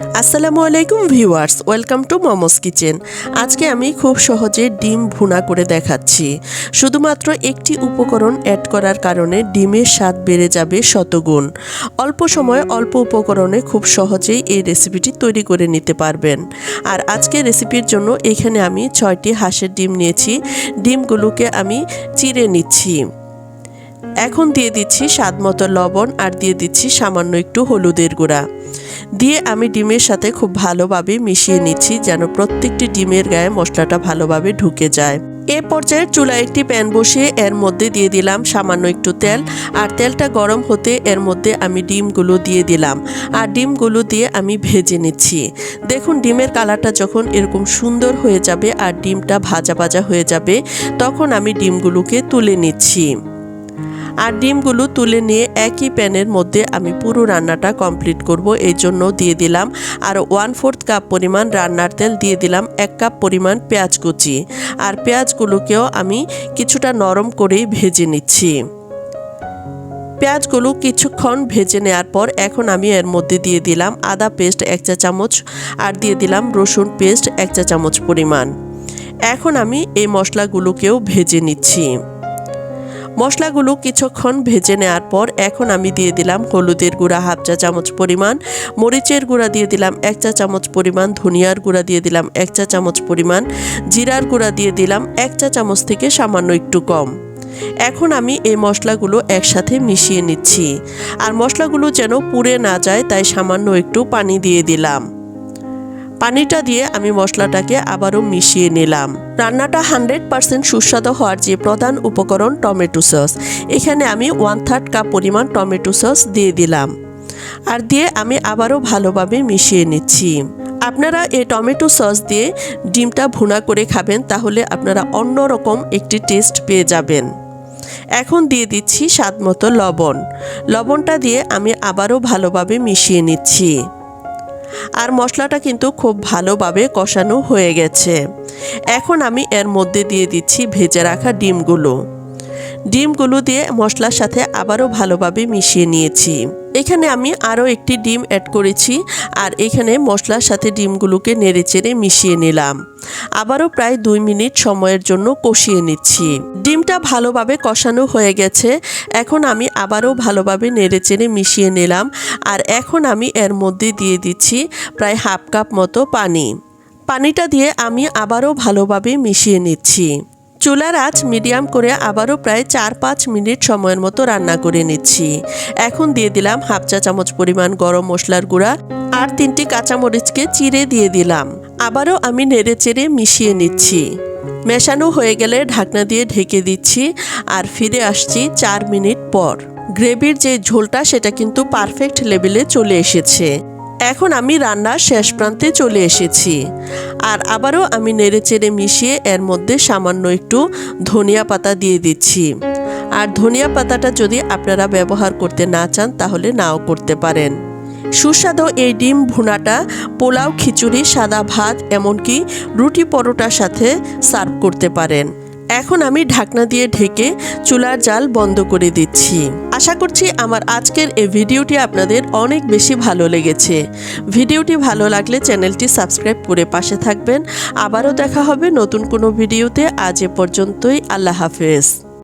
আসসালামু আলাইকুম viewers, welcome to momos kitchen. আজকে আমি খুব সহজে ডিম ভুনা করে দেখাচ্ছি। শুধুমাত্র একটি উপকরণ অ্যাড করার কারণে ডিমের স্বাদ বেড়ে যাবে শতগুণ। অল্প সময়ে অল্প উপকরণে খুব সহজেই এই রেসিপিটি তৈরি করে নিতে পারবেন। আর আজকে রেসিপির জন্য এখানে আমি ছয়টি হাঁসের ডিম নিয়েছি। ডিমগুলোকে আমি চিড়ে নিচ্ছি। এখন দিয়ে দিচ্ছি স্বাদ মতো লবণ আর দিয়ে দিচ্ছি সামান্য একটু হলুদের গুঁড়া। দিয়ে আমি ডিমের সাথে খুব ভালোভাবে মিশিয়ে নিচ্ছি যেন প্রত্যেকটি ডিমের গায়ে মশলাটা ভালোভাবে ঢুকে যায়। এ পর্যায়ে চুলায় একটি প্যান বসিয়ে এর মধ্যে দিয়ে দিলাম সামান্য একটু তেল। আর তেলটা গরম হতে এর মধ্যে আমি ডিমগুলো দিয়ে দিলাম। আর ডিমগুলো দিয়ে আমি ভেজে নিচ্ছি। দেখুন, ডিমের কালারটা যখন এরকম সুন্দর হয়ে যাবে আর ডিমটা ভাজা ভাজা হয়ে যাবে, তখন আমি ডিমগুলোকে তুলে নিচ্ছি। আর ডিমগুলো তুলে নিয়ে একই প্যানের মধ্যে আমি পুরো রান্নাটা কমপ্লিট করব, এই জন্য দিয়ে দিলাম আর ওয়ান ফোর্থ কাপ পরিমাণ রান্নার তেল, দিয়ে দিলাম এক কাপ পরিমাণ পেঁয়াজ কুচি। আর পেঁয়াজগুলোকেও আমি কিছুটা নরম করেই ভেজে নিচ্ছি। পেঁয়াজগুলো কিছুক্ষণ ভেজে নেওয়ার পর এখন আমি এর মধ্যে দিয়ে দিলাম আদা পেস্ট এক চা চামচ আর দিয়ে দিলাম রসুন পেস্ট এক চা চামচ পরিমাণ। এখন আমি এই মশলাগুলোকেও ভেজে নিচ্ছি। মশলাগুলো কিছুক্ষণ ভেজে নেওয়ার পর এখন আমি দিয়ে দিলাম হলুদের গুঁড়া হাফ চা চামচ পরিমাণ, মরিচের গুঁড়া দিয়ে দিলাম এক চা চামচ পরিমাণ, ধনিয়ার গুঁড়া দিয়ে দিলাম এক চা চামচ পরিমাণ, জিরার গুঁড়া দিয়ে দিলাম এক চা চামচ থেকে সামান্য একটু কম। এখন আমি এই মশলাগুলো একসাথে মিশিয়ে নিচ্ছি। আর মশলাগুলো যেন পুড়ে না যায়, তাই সামান্য একটু পানি দিয়ে দিলাম। পানিটা দিয়ে আমি মশলাটাকে আবারও মিশিয়ে নিলাম। রান্নাটা হান্ড্রেড পারসেন্ট সুস্বাদু হওয়ার যে প্রধান উপকরণ টমেটো সস। এখানে আমি ওয়ান থার্ড কাপ পরিমাণ টমেটো সস দিয়ে দিলাম। আর দিয়ে আমি আবারও ভালোভাবে মিশিয়ে নিচ্ছি। আপনারা এই টমেটো সস দিয়ে ডিমটা ভুনা করে খাবেন, তাহলে আপনারা অন্যরকম একটি টেস্ট পেয়ে যাবেন। এখন দিয়ে দিচ্ছি স্বাদ মতো লবণ। লবণটা দিয়ে আমি আবারও ভালোভাবে মিশিয়ে নিচ্ছি। আর মশলাটা কিন্তু খুব ভালোভাবে কষানো হয়ে গেছে। এখন আমি এর মধ্যে দিয়ে দিচ্ছি ভেজে রাখা ডিমগুলো। ডিমগুলো দিয়ে মশলার সাথে আবারও ভালোভাবে মিশিয়ে নিয়েছি। এখানে আমি আরও একটি ডিম অ্যাড করেছি আর এখানে মশলার সাথে ডিমগুলোকে নেড়েচেড়ে মিশিয়ে নিলাম। আবারও প্রায় দুই মিনিট সময়ের জন্য কষিয়ে নিচ্ছি। ডিমটা ভালোভাবে কষানো হয়ে গেছে। এখন আমি আবারও ভালোভাবে নেড়েচেড়ে মিশিয়ে নিলাম। আর এখন আমি এর মধ্যে দিয়ে দিচ্ছি প্রায় হাফ কাপ মতো পানি। পানিটা দিয়ে আমি আবারও ভালোভাবে মিশিয়ে নিচ্ছি। চুলার আঁচ মিডিয়াম করে আবারও প্রায় চার পাঁচ মিনিট সময়ের মতো রান্না করে নিচ্ছি। এখন দিয়ে দিলাম হাফ চা চামচ পরিমাণ গরম মশলার গুঁড়া আর তিনটি কাঁচামরিচকে চিড়ে দিয়ে দিলাম। আবারও আমি নেড়ে চেড়ে মিশিয়ে নিচ্ছি। মেশানো হয়ে গেলে ঢাকনা দিয়ে ঢেকে দিচ্ছি আর ফিরে আসছি চার মিনিট পর। গ্রেভির যে ঝোলটা সেটা কিন্তু পারফেক্ট লেভেলে চলে এসেছে। এখন আমি রান্নার শেষ প্রান্তে চলে এসেছি। আর আবারও আমি নেড়েচেড়ে মিশিয়ে এর মধ্যে সামান্য একটু ধনিয়া পাতা দিয়ে দিচ্ছি। আর ধনিয়া পাতাটা যদি আপনারা ব্যবহার করতে না চান তাহলে নাও করতে পারেন। সুস্বাদু এই ডিম ভুনাটা, পোলাও, খিচুড়ি, সাদা ভাত, এমনকি রুটি পরোটার সাথে সার্ভ করতে পারেন। এখন আমি ঢাকনা দিয়ে ঢেকে চুলার জাল বন্ধ করে দিচ্ছি। আশা করছি আমার আজকের এই ভিডিওটি আপনাদের অনেক বেশি ভালো লেগেছে। ভিডিওটি ভালো লাগলে চ্যানেলটি সাবস্ক্রাইব করে পাশে থাকবেন। আবারও দেখা হবে নতুন কোনো ভিডিওতে। আজ এ পর্যন্তই আল্লাহ হাফেজ।